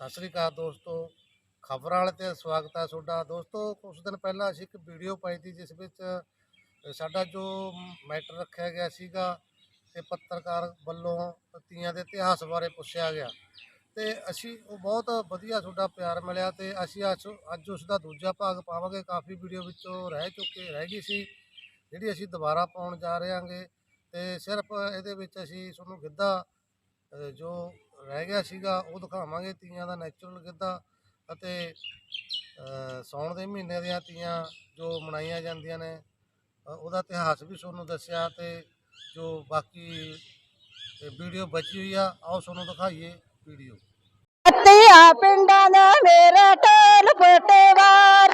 ਸਤਿ ਸ੍ਰੀ ਅਕਾਲ ਦੋਸਤੋ। ਖਬਰਾਂ ਵਾਲੇ ਤੇ ਸਵਾਗਤ ਹੈ ਤੁਹਾਡਾ। ਦੋਸਤੋ ਕੁਝ ਦਿਨ ਪਹਿਲਾਂ ਅਸੀਂ ਇੱਕ ਵੀਡੀਓ ਪਾਈ ਸੀ, ਜਿਸ ਵਿੱਚ ਸਾਡਾ ਜੋ ਮੈਟਰ ਰੱਖਿਆ ਗਿਆ ਸੀਗਾ ਤੇ ਪੱਤਰਕਾਰ ਵੱਲੋਂ ਤੀਆਂ ਦੇ ਇਤਿਹਾਸ ਬਾਰੇ ਪੁੱਛਿਆ ਗਿਆ। ਤੇ ਅਸੀਂ ਉਹ ਬਹੁਤ ਵਧੀਆ ਤੁਹਾਡਾ ਪਿਆਰ ਮਿਲਿਆ ਤੇ ਅਸੀਂ ਅੱਜ ਅੱਜ ਉਸ ਦਾ ਦੂਜਾ ਭਾਗ ਪਾਵਾਂਗੇ। ਕਾਫੀ ਵੀਡੀਓ ਵਿੱਚੋਂ ਰਹਿ ਚੁੱਕੇ, ਰਹਿ ਗਈ ਸੀ, ਜਿਹੜੀ ਅਸੀਂ ਦੁਬਾਰਾ ਪਾਉਣ ਜਾ ਰਹੇ ਹਾਂਗੇ। ਤੇ ਸਿਰਫ ਇਹਦੇ ਵਿੱਚ ਅਸੀਂ ਤੁਹਾਨੂੰ ਗਿੱਧਾ ਜੋ ਰਹਿ ਗਿਆ ਸੀਗਾ ਉਹ ਦਿਖਾਵਾਂਗੇ ਤੀਆਂ ਦਾ ਨੈਚੁਰਲ ਗਿੱਧਾ ਅਤੇ ਅ, ਸਾਉਣ ਦੇ ਮਹੀਨੇ ਦੀਆਂ ਤੀਆਂ ਜੋ ਮਨਾਈਆਂ ਜਾਂਦੀਆਂ ਨੇ। ਉਹਦਾ ਇਤਿਹਾਸ ਵੀ ਤੁਹਾਨੂੰ ਦੱਸਿਆ ਤੇ ਜੋ ਬਾਕੀ ਵੀਡੀਓ ਬਚੀ ਹੋਈ ਆ ਆਓ ਤੁਹਾਨੂੰ ਦਿਖਾਈਏ ਵੀਡੀਓ। ਤੀਆ ਪਿੰਡਾਂ ਦਾ ਮੇਰਾ ਟੋਲ ਪਟਵਾਰ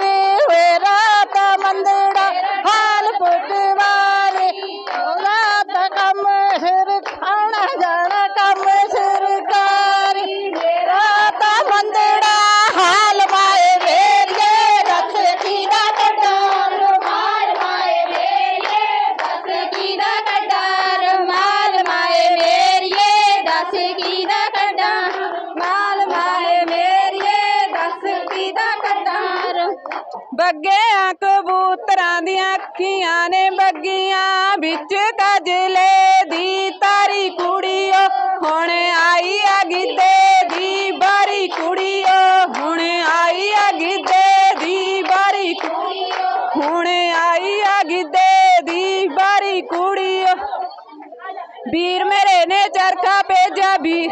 ਬੱਗਿਆਂ ਕਬੂਤਰਾਂ ਦੀਆਂ ਅੱਖੀਆਂ ਨੇ ਬੱਗੀਆਂ ਵਿੱਚ ਕਜਲੇ ਦੀ ਤਾਰੀ ਕੁੜੀਓ, ਹੁਣ ਆਈ ਆ ਗਿੱਧੇ ਦੀ ਬਾਰੀ ਕੁੜੀਓ, ਹੁਣ ਆਈ ਆ ਗਿੱਧੇ ਦੀ ਬਾਰੀ ਕੁੜੀਓ, ਹੁਣ ਆਈ ਆ ਗਿੱਧੇ ਦੀ ਬਾਰੀ ਕੁੜੀਓ। ਵੀਰ ਮੇਰੇ ਨੇ ਚਰਖਾ ਭੇਜਿਆ, ਵੀਰ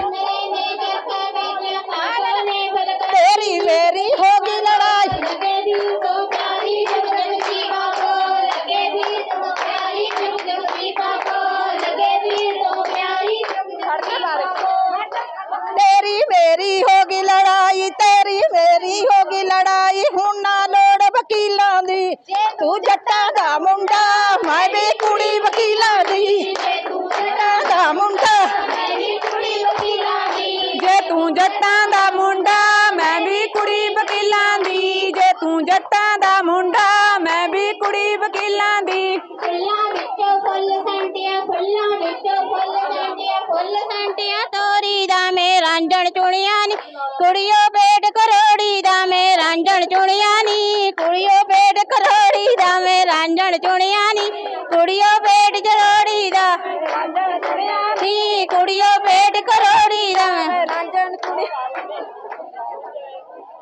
ਤੂੰ ਜੱਟਾਂ ਦਾ ਮੁੰਡਾ, ਮੈਂ ਵੀ ਕੁੜੀ ਵਕੀਲਾਂ ਦੀ। ਜੇ ਤੂੰ ਜੱਟਾਂ ਦਾ ਮੁੰਡਾ, ਮੈਂ ਵੀ ਕੁੜੀ ਵਕੀਲਾਂ ਦੀ। ਫੁੱਲਾਂ ਵਿੱਚੋਂ ਫੁੱਲ ਸੰਟਿਆ, ਫੁੱਲਾਂ ਵਿੱਚੋਂ ਫੁੱਲ ਸੰਟਿਆ ਫੁੱਲ ਸੰਟਿਆ। ਤੋਰੀ ਦਾ ਮੈਂ ਰਾਂਝਣ ਚੁਣਿਆ ਨੀ। ਕੁੜੀਓ ਬੇਟ ਕਰੋੜੀ ਦਾ ਮੈਂ ਰਾਂਝਣ ਚੁਣਿਆ ਨੀ। ਕੁੜੀਓ ਬੇਟ ਕਰੋੜੀ ਦਾ ਮੈਂ ਰਾਂਝਣ ਚੁਣਿਆ ਨੀ। ਕੁੜੀਓ ਬੇਟ ਜਰੋੜੀ ਦਾ।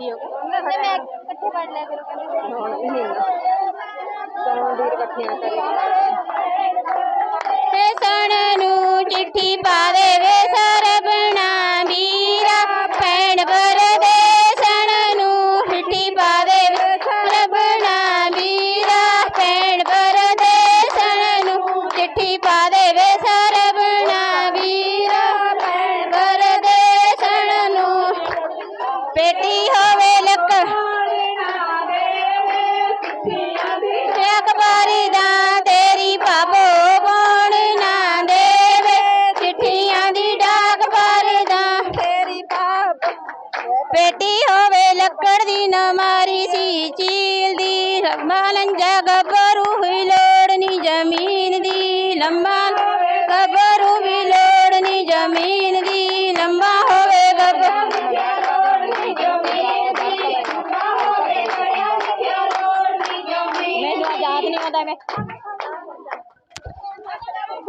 ਮੈਂ ਇਕੱਠੇ ਪੜ ਲਿਆ ਕਰੋ ਕਹਿੰਦੇ ਹੁਣ ਵੀ ਨਹੀਂ ਸੋਣ ਦੀ ਇਕੱਠੀਆਂ ਕਰੇ ਤੇ ਸਣ ਨੂੰ ਚਿੱਠੀ ਪਾਵੇ ਪੇਟੀ ਹੋਵੇ ਲੱਕੜ ਅਖਬਾਰੀ ਦਾ ਤੇਰੀ ਭਾਬੋ ਕੌਣ ਨਾ ਦੇਵੇ। ਚਿੱਠੀਆਂ ਦੀ ਡਾਕ ਭਰਦਾ ਤੇਰੀ ਬਾਪ ਪੇਟੀ ਹੋਵੇ ਲੱਕੜ ਦੀ ਨਾ ਸੀ ਚੀਲ ਦੀ। ਲੰਮਾ ਲੰਜਾ ਗੱਭਰੂ ਹੀ ਲੋੜਨੀ ਜ਼ਮੀਨ ਦੀ। ਲੰਮਾ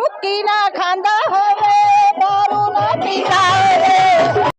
ਬੁੱਕੀ ਨਾ ਖਾਂਦਾ ਹੋਵੇ ਦਾਰੂ ਨਾ ਪੀਂਦਾ ਹੋਵੇ।